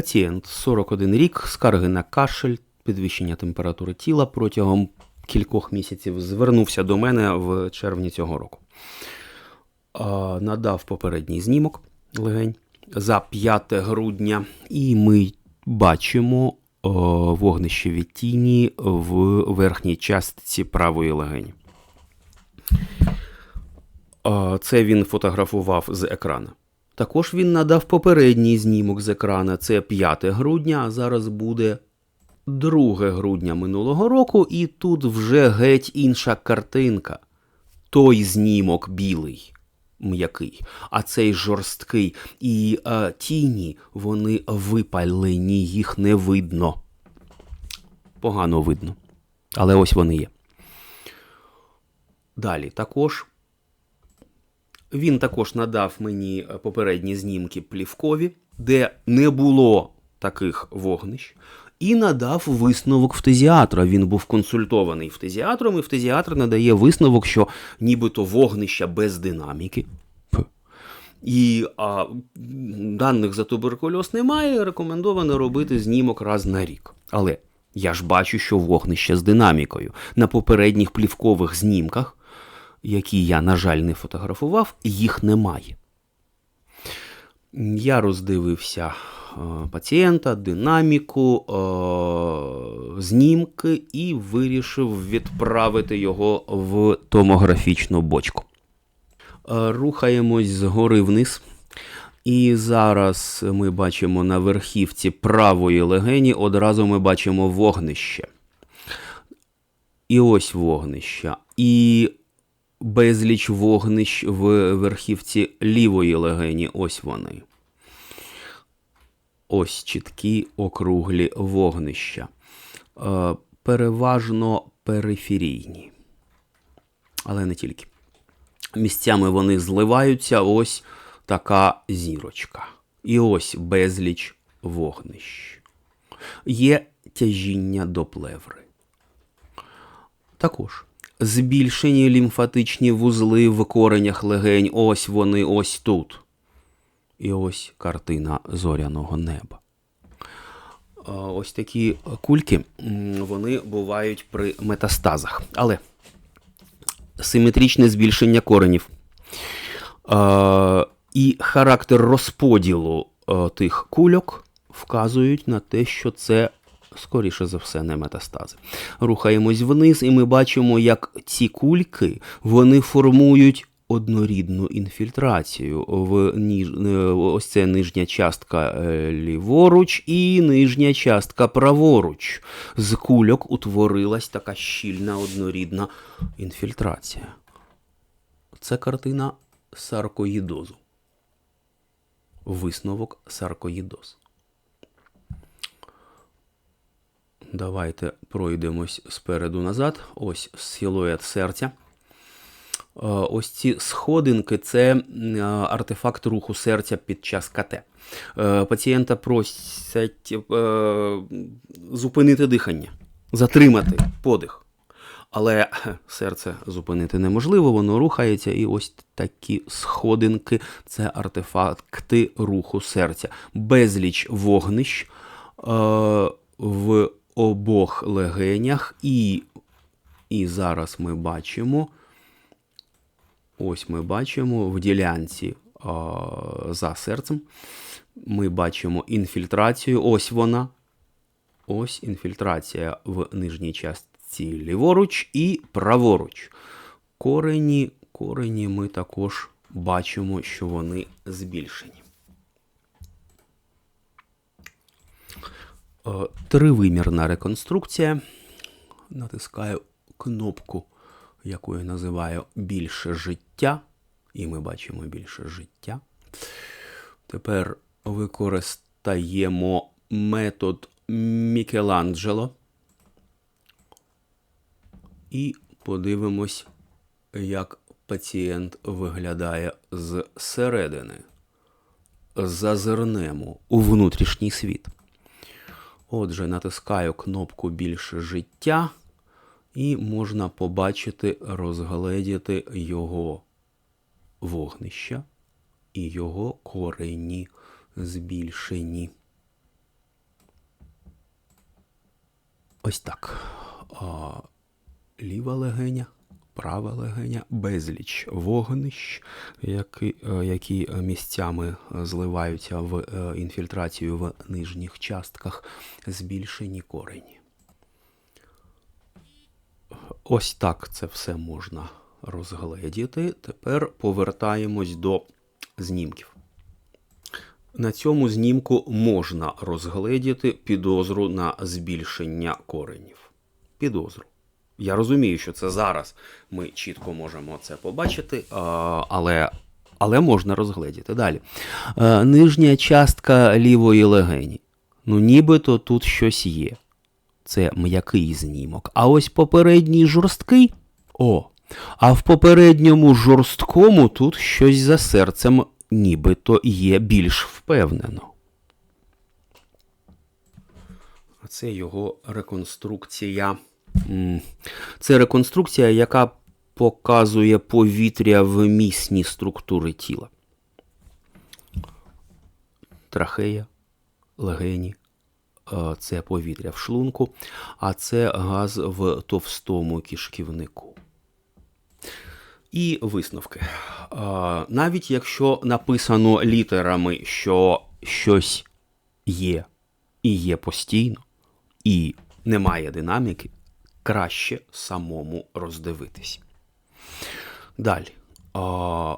Пацієнт 41 рік, скарги на кашель, підвищення температури тіла протягом кількох місяців звернувся до мене в червні цього року. Надав попередній знімок легень за 5 грудня, і ми бачимо о, вогнище від тіні в верхній частці правої легені. Це він фотографував з екрана. Також він надав попередній знімок з екрана. Це 5 грудня, а зараз буде 2 грудня минулого року, і тут вже геть інша картинка. Той знімок білий, м'який, а цей жорсткий. І е, тіні вони випалені, їх не видно. Погано видно. Але ось вони є. Далі також він також надав мені е, попередні знімки плівкові, де не було таких вогнищ, і надав висновок фтизіатра. Він був консультований фтизіатром, і фтизіатр надає висновок, що нібито вогнища без динаміки. І а, даних за туберкульоз немає. Рекомендовано робити знімок раз на рік. Але я ж бачу, що вогнище з динамікою на попередніх плівкових знімках які я, на жаль, не фотографував, їх немає. Я роздивився е, пацієнта, динаміку, е, знімки і вирішив відправити його в томографічну бочку. Е, рухаємось згори вниз. І зараз ми бачимо на верхівці правої легені, одразу ми бачимо вогнище. І ось вогнище. І безліч вогнищ в верхівці лівої легені. Ось вони. Ось чіткі округлі вогнища. Е, переважно периферійні. Але не тільки. Місцями вони зливаються ось така зірочка. І ось безліч вогнищ. Є тяжіння до плеври. Також збільшені лімфатичні вузли в коренях легень. Ось вони ось тут. І ось картина зоряного неба. Ось такі кульки вони бувають при метастазах. Але симетричне збільшення коренів і характер розподілу тих кульок вказують на те, що це скоріше за все, не метастази. Рухаємось вниз, і ми бачимо, як ці кульки вони формують. Однорідну інфільтрацію в ніж... Е, ось це нижня частка е, ліворуч і нижня частка праворуч. З кульок утворилась така щільна однорідна інфільтрація. Це картина саркоїдозу. Висновок саркоїдоз. Давайте пройдемось спереду назад. Ось силует серця. Е, ось ці сходинки це е, артефакт руху серця під час КТ. Е, пацієнта просять зупинити дихання, затримати подих. Але серце зупинити неможливо, воно рухається, і ось такі сходинки це артефакти руху серця. Безліч вогнищ в обох легенях, і і зараз ми бачимо, ось ми бачимо в ділянці а, за серцем. Ми бачимо інфільтрацію. Ось вона. Ось інфільтрація в нижній частці ліворуч і праворуч. Корені, корені ми також бачимо, що вони збільшені. Тривимірна реконструкція. Натискаю кнопку, яку я називаю більше життя. І ми бачимо більше життя. Тепер використаємо метод Мікеланджело. І подивимось, як пацієнт виглядає зсередини. Зазирнемо у внутрішній світ. Отже, натискаю кнопку більше життя, і можна побачити, розгледіти його вогнища і його корені збільшені. Ось так. А, Ліва легеня права легеня, безліч вогнищ, які, е, які місцями зливаються в е, інфільтрацію в нижніх частках, збільшені корені. Ось так це все можна розгледіти. Тепер повертаємось до знімків. На цьому знімку можна розгледіти підозру на збільшення коренів. Підозру. Я розумію, що це зараз ми чітко можемо це побачити, але, але можна розгледіти. Далі. Е, Нижня частка лівої легені. Ну, нібито тут щось є. Це м'який знімок. А ось попередній жорсткий. О. А в попередньому жорсткому тут щось за серцем нібито є більш впевнено. Це його реконструкція. Це реконструкція, яка показує повітря в місні структури тіла. Трахея, легені, е, це повітря в шлунку, а це газ в товстому кишківнику. І висновки. Навіть якщо написано літерами, що щось є і є постійно, і немає динаміки, краще самому роздивитись. Далі. А,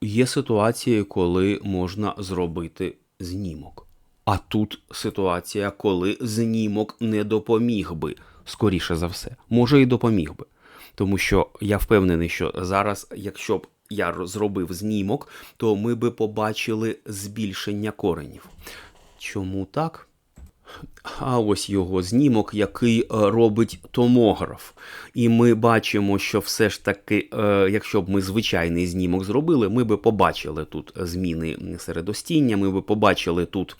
Є ситуації, коли можна зробити знімок. А тут ситуація, коли знімок не допоміг би, скоріше за все, може і допоміг би. Тому що я впевнений, що зараз, якщо б я зробив знімок, то ми би побачили збільшення коренів. Чому так? А ось його знімок, який е, робить томограф. І ми бачимо, що все ж таки, е, якщо б ми звичайний знімок зробили, ми би побачили тут зміни середостіння, ми би побачили тут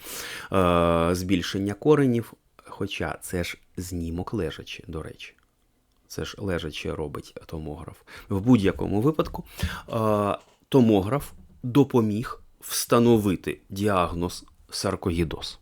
е, збільшення коренів. Хоча це ж знімок лежачи, до речі. Це ж лежачи робить томограф. В будь-якому випадку томограф допоміг встановити діагноз саркоїдоз.